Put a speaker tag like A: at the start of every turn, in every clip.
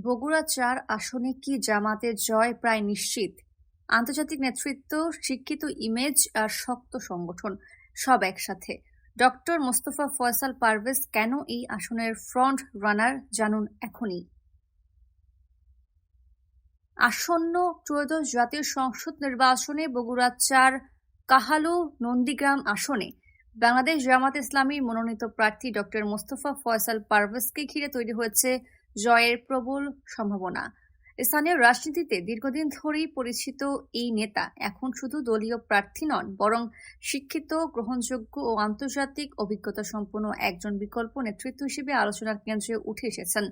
A: বগুড়া চার আসনে কি জামাতের জয় প্রায় নিশ্চিত? আন্তর্জাতিক নেতৃত্ব, শিক্ষিত ইমেজ আর শক্ত সংগঠন সব একসাথে। ডক্টর মোস্তফা ফয়সাল পারভেজ কেন এই আসনের ফ্রন্ট রানার জানুন এখনই। আসন্ন ত্রয়োদশ জাতীয় সংসদ নির্বাচনে বগুড়া চার কাহালু নন্দীগ্রাম আসনে বাংলাদেশ জামাত ইসলামীর মনোনীত প্রার্থী ডক্টর মোস্তফা ফয়সাল পারভেজকে ঘিরে তৈরি হয়েছে জয়ের প্রবল সম্ভাবনা। স্থানীয় রাজনীতিতে দীর্ঘদিন ধরেই পরিচিত এই নেতা এখন শুধু দলীয় প্রার্থী নন, বরং শিক্ষিত, গ্রহণযোগ্য ও আন্তর্জাতিক অভিজ্ঞতা সম্পন্ন একজন বিকল্প নেতৃত্ব হিসেবে আলোচনার কেন্দ্রে উঠে এসেছেন।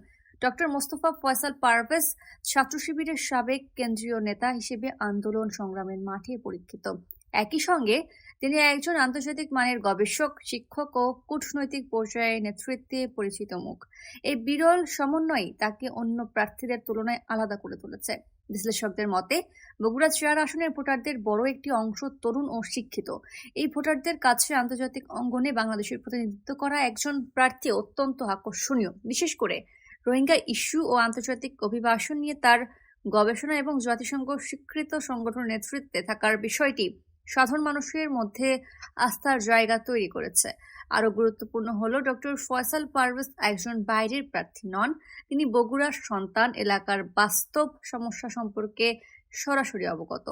A: ডক্টর মোস্তফা ফয়সাল পারভেজ ছাত্র শিবিরের সাবেক কেন্দ্রীয় নেতা হিসেবে আন্দোলন সংগ্রামের মাঠে পরীক্ষিত। একই সঙ্গে তিনি একজন আন্তর্জাতিক মানের গবেষক, শিক্ষক ও কূটনৈতিক পর্যায়ে নেতৃত্বে পরিচিত মুখ। এই বিরল সমন্বয়ই তাকে অন্য প্রার্থীদের তুলনায় আলাদা করে তুলেছে। বিশ্লেষকদের মতে, বগুড়া চেয়ার আসনের ভোটারদের বড় একটি অংশ তরুণ ও শিক্ষিত। এই ভোটারদের কাছে আন্তর্জাতিক অঙ্গনে বাংলাদেশের প্রতিনিধিত্ব করা একজন প্রার্থী অত্যন্ত আকর্ষণীয়। বিশেষ করে রোহিঙ্গা ইস্যু ও আন্তর্জাতিক অভিবাসন নিয়ে তার গবেষণা এবং জাতিসংঘ স্বীকৃত সংগঠন নেতৃত্বে থাকার বিষয়টি সাধারণ মানুষের মধ্যে আস্থার জায়গা তৈরি করেছে। আরও গুরুত্বপূর্ণ হল ডক্টর ফয়সাল পারভেজ একজন বাইরের প্রার্থী নন। তিনি বগুড়ার সন্তান এলাকার বাস্তব সমস্যা সম্পর্কে সরাসরি অবগত।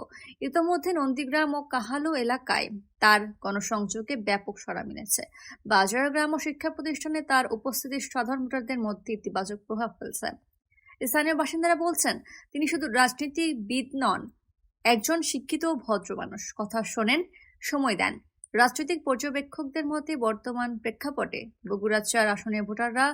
A: ইতোমধ্যে নন্দীগ্রাম ও কাহালু এলাকায় তার গণসংযোগে ব্যাপক সরা মিলেছে। বাজার গ্রাম ও শিক্ষা প্রতিষ্ঠানে তার উপস্থিতি সাধারণ ভোটারদের মধ্যে ইতিবাচক প্রভাব ফেলছে। স্থানীয় বাসিন্দারা বলছেন, তিনি শুধু রাজনীতিবিদ নন একজন শিক্ষিত ও ভদ্র মানুষ। কথা শোনেন, সময় দেন। রাজনৈতিক পর্যবেক্ষকদের মতে বর্তমান প্রেক্ষাপটে বগুড়া চার আসনের ভোটাররা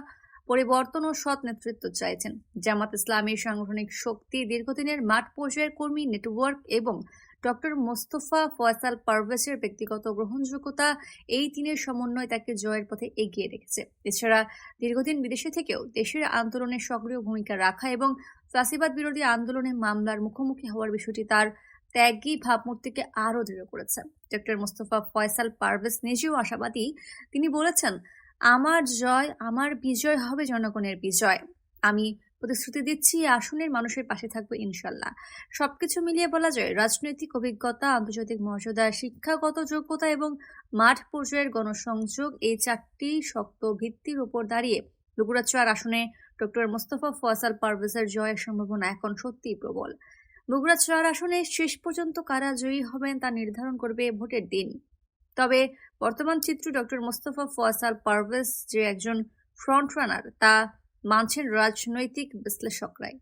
A: পরিবর্তন ও সৎ নেতৃত্ব চাইছেন। জামাত ইসলামী সাংগঠনিক শক্তি দীর্ঘদিনের মাঠ পর্যায়ের কর্মী, নেটওয়ার্ক এবং ডক্টর মোস্তফা ফয়সাল পারভেসের ব্যক্তিগত গ্রহণযোগ্যতা এই তিনের সমন্বয় তাকে জয়ের পথে এগিয়ে রেখেছে। এছাড়া দীর্ঘদিন বিদেশে থেকেও দেশের আন্দোলনে সক্রিয় ভূমিকা রাখা এবং ফ্যাসিবাদ বিরোধী আন্দোলনে মামলার মুখোমুখি হওয়ার বিষয়টি তার ত্যাগী ভাবমূর্তিকে আরও দৃঢ় করেছে। ডক্টর মোস্তফা ফয়সাল পারভেজ নিজেও আশাবাদী। তিনি বলেছেন, আমার জয়, আমার বিজয় হবে জনগণের বিজয়। আমি প্রতিশ্রুতি দিচ্ছি, আসনের মানুষের পাশে থাকব ইনশাল্লাহ। সবকিছু মিলিয়ে বলা যায়, রাজনৈতিক অভিজ্ঞতা, আন্তর্জাতিক মর্যাদা, শিক্ষাগত যোগ্যতা এবং মাঠ পর্যায়ের গণসংযোগ এই চারটি শক্ত ভিত্তির উপর দাঁড়িয়ে বগুড়াচুয়ার আসনে ডক্টর মোস্তফা ফয়সাল পারভেজের জয়ের সম্ভাবনা এখন সত্যিই প্রবল। বগুড়া চার আসনে শেষ পর্যন্ত কারা জয়ী হবেন তা নির্ধারণ করবে ভোটের দিন। তবে বর্তমান চিত্র ডক্টর মোস্তফা ফয়সাল পারভেজ যে একজন ফ্রন্ট রানার তা মানছেন রাজনৈতিক বিশ্লেষকরাই।